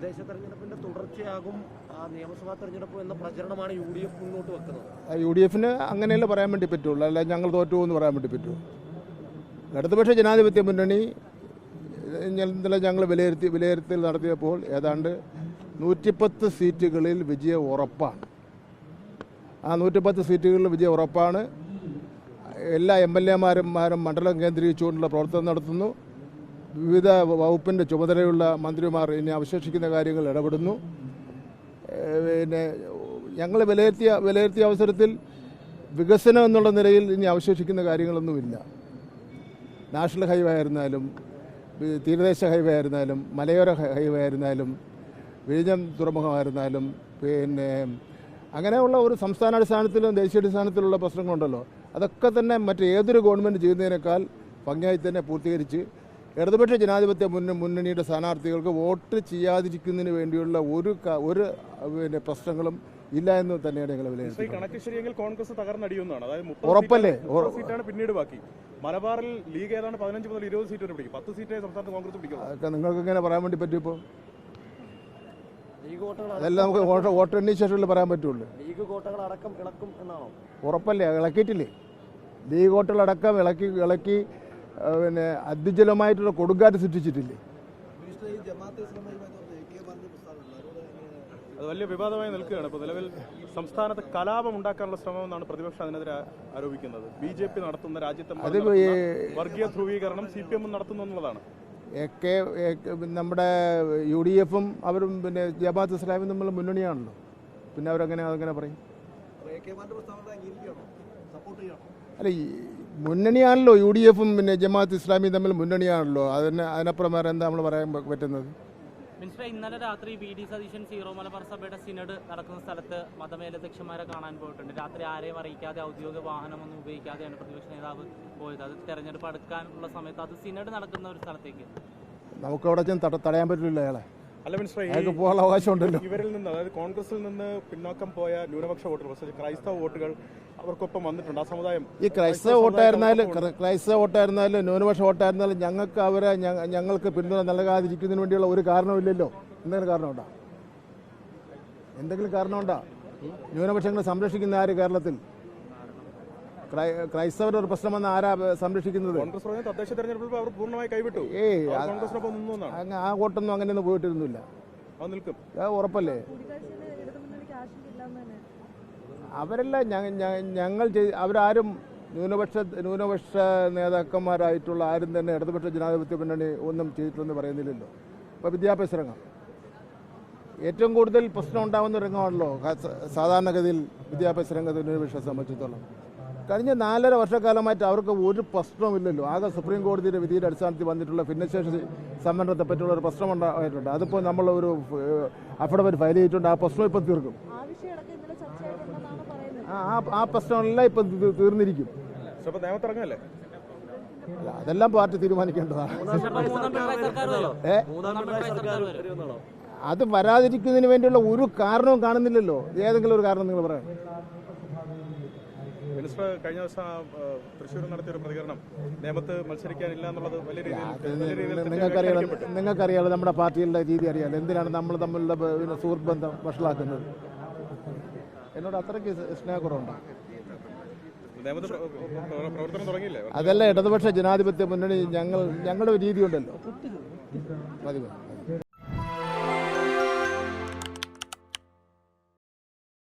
തദ്ദേശ തെരഞ്ഞെടുപ്പിന്റെ തുടർച്ചയാകും നിയമസഭാ തെരഞ്ഞെടുപ്പ് എന്ന പ്രചരണമാണ് യു ഡി എഫ് മുന്നോട്ട് വെക്കുന്നത്. യു ഡി എഫിന് അങ്ങനെയല്ലേ പറയാൻ വേണ്ടി പറ്റുള്ളൂ? അല്ല ഞങ്ങൾ തോറ്റു എന്ന് പറയാൻ വേണ്ടി പറ്റുള്ളൂ? ഇടതുപക്ഷ ജനാധിപത്യ മുന്നണി ഇന്നലെ ഞങ്ങൾ വിലയിരുത്തി വിലയിരുത്തൽ നടത്തിയപ്പോൾ ഏതാണ്ട് നൂറ്റിപ്പത്ത് സീറ്റുകളിൽ വിജയം ഉറപ്പാണ്. ആ നൂറ്റിപ്പത്ത് സീറ്റുകളിൽ വിജയം ഉറപ്പാണ്. എല്ലാ എം എൽ എമാരും മണ്ഡലം കേന്ദ്രീകരിച്ചുകൊണ്ടുള്ള പ്രവർത്തനം നടത്തുന്നു. വിവിധ വകുപ്പിന്റെ ചുമതലയുള്ള മന്ത്രിമാർ ഇനി അവശേഷിക്കുന്ന കാര്യങ്ങൾ ഇടപെടുന്നു. പിന്നെ ഞങ്ങൾ വിലയിരുത്തിയ വിലയിരുത്തിയ അവസരത്തിൽ വികസനം എന്നുള്ള നിലയിൽ ഇനി അവശേഷിക്കുന്ന കാര്യങ്ങളൊന്നുമില്ല. നാഷണൽ ഹൈവേ ആയിരുന്നാലും തീരദേശ ഹൈവേ ആയിരുന്നാലും മലയോര ഹൈവേ ആയിരുന്നാലും വിഴിഞ്ഞം തുറമുഖമായിരുന്നാലും പിന്നെ അങ്ങനെയുള്ള ഒരു സംസ്ഥാനാടിസ്ഥാനത്തിലും ദേശീയാടിസ്ഥാനത്തിലുള്ള പ്രശ്നങ്ങളുണ്ടല്ലോ. അതൊക്കെ തന്നെ മറ്റേതൊരു ഗവൺമെന്റ് ചെയ്യുന്നതിനേക്കാൾ ഭംഗിയായി തന്നെ പൂർത്തീകരിച്ച് ഇടതുപക്ഷ ജനാധിപത്യ മുന്ന മുന്നണിയുടെ സ്ഥാനാർത്ഥികൾക്ക് വോട്ട് ചെയ്യാതിരിക്കുന്നതിന് വേണ്ടിയുള്ള ഒരു ഒരു പിന്നെ പ്രശ്നങ്ങളും ഇല്ല എന്ന് തന്നെയാണ് ഞങ്ങൾ വിലയിരുത്തുന്നത് കോൺഗ്രസ് തകർന്നടിയുന്നതാണ് അതായത് ഉറപ്പല്ലേ? സീറ്റാണ്- പിന്നീട് ബാക്കി. മലബാറിൽ ലീഗ് ഏതാണ്ട് പതിനഞ്ച് മുതൽ ഇരുപത് സീറ്റ് വരെ പിടിക്കും. പത്ത് സീറ്റേ സംസ്ഥാനത്ത് കോൺഗ്രസ് പിടിക്കും നിങ്ങൾക്ക് ഇങ്ങനെ പറയാൻ വേണ്ടി പറ്റും ഇപ്പോൾ ലീഗ് കോട്ടകൾ അതെല്ലാം നമുക്ക് വോട്ട് വോട്ടെണ്ണി ശേഷമല്ലേ പറയാൻ പറ്റുള്ളൂ. ലീഗ് കോട്ടകൾ അടക്കം ഇളക്കും എന്നാണോ? ഉറപ്പല്ലേ? ഇളക്കിയിട്ടില്ലേ? ലീഗ് വോട്ടുകളടക്കം ഇളക്കി ഇളക്കി ആ, പിന്നെ അതിജലമായിട്ടുള്ള കൊടുങ്കാറ്റ് സൃഷ്ടിച്ചിട്ടില്ലേ? അത് വലിയ വിവാദമായി നിൽക്കുകയാണ്. ഇപ്പോൾ നിലവിൽ സംസ്ഥാനത്ത് കലാപം ഉണ്ടാക്കാനുള്ള ശ്രമം എന്നാണ് പ്രതിപക്ഷം അതിനെതിരെ ആരോപിക്കുന്നത്. ബി ജെ പി നടത്തുന്ന രാജ്യത്തെ വർഗീയ ധ്രുവീകരണം സി പി എമ്മും നടത്തുന്നു എന്നുള്ളതാണ്. ഒക്കെ നമ്മുടെ യു ഡി എഫും അവരും പിന്നെ ജമാഅത്ത് ഇസ്ലാമും തമ്മിൽ മുന്നണിയാണല്ലോ. പിന്നെ അവരങ്ങനെ അതങ്ങനെ പറയും. അല്ല ഈ മുന്നണിയാണല്ലോ യു ഡി എഫും പിന്നെ ജമാഅത്ത് ഇസ്ലാമിയും തമ്മിൽ മുന്നണിയാണല്ലോ. അതിന് അതിനപ്പുറം വേറെ എന്താ നമ്മൾ പറയാൻ പറ്റുന്നത്? ഇന്നലെ രാത്രി V D Satheesan zero Malabar സഭയുടെ സിനഡ് നടക്കുന്ന സ്ഥലത്ത് മതമേലധ്യക്ഷന്മാരെ കാണാൻ പോയിട്ടുണ്ട്. രാത്രി ആരെയും അറിയിക്കാതെ ഔദ്യോഗിക വാഹനമൊന്നും ഉപയോഗിക്കാതെയാണ് പ്രതിപക്ഷ നേതാവ് പോയത്. അത് തെരഞ്ഞെടുപ്പ് അടുക്കാനുള്ള സമയത്ത് അത് സിനഡ് നടക്കുന്ന ഒരു സ്ഥലത്തേക്ക്. നമുക്ക് അവിടെ ചെന്ന് തട- തടയാൻ പറ്റില്ല അയാളെ. അയാൾക്ക് പോകാനുള്ള അവകാശമുണ്ടല്ലോ ഇവരിൽ നിന്ന് അതായത് കോൺഗ്രസിൽ നിന്ന് പിന്നോക്കം പോയ ന്യൂനപക്ഷ വോട്ടുകൾ പ്രത്യേകിച്ച് ക്രൈസ്തവ വോട്ടുകൾ അവർക്കൊപ്പം വന്നിട്ടുണ്ട്. ആ സമുദായം ഈ ക്രൈസ്തവ വോട്ടായിരുന്നാലും ക്രൈസ്തവ വോട്ടായിരുന്നാലും ന്യൂനപക്ഷ വോട്ടായിരുന്നാലും ഞങ്ങൾക്ക് അവരെ ഞങ്ങൾക്ക് പിന്തുണ നൽകാതിരിക്കുന്നതിന് വേണ്ടിയുള്ള ഒരു കാരണമില്ലല്ലോ എന്തെങ്കിലും കാരണമുണ്ടോ? എന്തെങ്കിലും കാരണമുണ്ടോ? ന്യൂനപക്ഷങ്ങളെ സംരക്ഷിക്കുന്ന ആര് കേരളത്തിൽ? ക്രൈ- ക്രൈസ്തവരുടെ ഒരു പ്രശ്നം വന്ന ആരാ സംരക്ഷിക്കുന്നത്? കോൺഗ്രസ് തദ്ദേശ തെരഞ്ഞെടുപ്പിൽ അവർ പൂർണമായി കൈവിട്ടു. ഏയ് കോൺഗ്രസിനൊപ്പം ആ വോട്ടൊന്നും അങ്ങനെയൊന്നും പോയിട്ടിരുന്നില്ല. നിൽക്കും. ഉറപ്പല്ലേ? അവരെല്ലാം ഞങ്ങൾ അവരാരും ന്യൂനപക്ഷ ന്യൂനപക്ഷ നേതാക്കന്മാരായിട്ടുള്ള ആരും തന്നെ ഇടതുപക്ഷ ജനാധിപത്യ മുന്നണി ഒന്നും ചെയ്തിട്ടില്ലെന്ന് പറയുന്നില്ലല്ലോ. ഇപ്പോൾ വിദ്യാഭ്യാസ രംഗം. ഏറ്റവും കൂടുതൽ പ്രശ്നം ഉണ്ടാകുന്ന രംഗമാണല്ലോ സാധാരണഗതിയിൽ വിദ്യാഭ്യാസ രംഗത്ത് ന്യൂനപക്ഷത്തെ സംബന്ധിച്ചിടത്തോളം. കഴിഞ്ഞ നാലര വർഷക്കാലമായിട്ട് അവർക്ക് ഒരു പ്രശ്നമില്ലല്ലോ ആകെ സുപ്രീം കോടതിയുടെ വിധിയുടെ അടിസ്ഥാനത്തിൽ വന്നിട്ടുള്ള ഭിന്നശേഷി സംവരണത്തെ പറ്റിയുള്ള ഒരു പ്രശ്നം ഉണ്ടായിട്ടുണ്ട്. അതിപ്പോൾ നമ്മൾ ഒരു അഫിഡവിറ്റ് ഫയൽ ചെയ്തിട്ടുണ്ട്. ആ പ്രശ്നം ഇപ്പം തീർക്കും. ആ ഇന്നലെ ചർച്ചയായിട്ടുണ്ടെന്നാണ് പറയുന്നത്? ആ പ്രശ്നമെല്ലാം ഇപ്പം തീർന്നിരിക്കും. നിയമത്തിറങ്ങല്ലേ അതെല്ലാം പാർട്ടി തീരുമാനിക്കേണ്ടതാണ്. അത് വരാതിരിക്കുന്നതിന് വേണ്ടിയുള്ള ഒരു കാരണവും കാണുന്നില്ലല്ലോ. ഏതെങ്കിലും ഒരു കാരണം നിങ്ങൾ പറയാം. മിനിസ്റ്റർ കഴിഞ്ഞ ദിവസം തൃശ്ശൂർ നടത്തിയ ഒരു പ്രതികരണം. നിയമത്ത് മത്സരിക്കാനില്ല എന്നുള്ളത് വലിയ രീതിയിൽ നിങ്ങൾക്കറിയാലോ. നിങ്ങൾക്കറിയാലോ നമ്മുടെ പാർട്ടിയുടെ രീതി അറിയാലോ? എന്തിനാണ് നമ്മൾ തമ്മിലുള്ള സുഹൃത്ത് ബന്ധം വഷളാക്കുന്നത്? എന്നോട് അത്രയ്ക്ക് സ്നേഹക്കുറവുണ്ടോ? അതല്ല ഇടതുപക്ഷ ജനാധിപത്യ മുന്നണി ഞങ്ങൾ ഞങ്ങളുടെ ഒരു രീതിയുണ്ടല്ലോ. മതി മതി.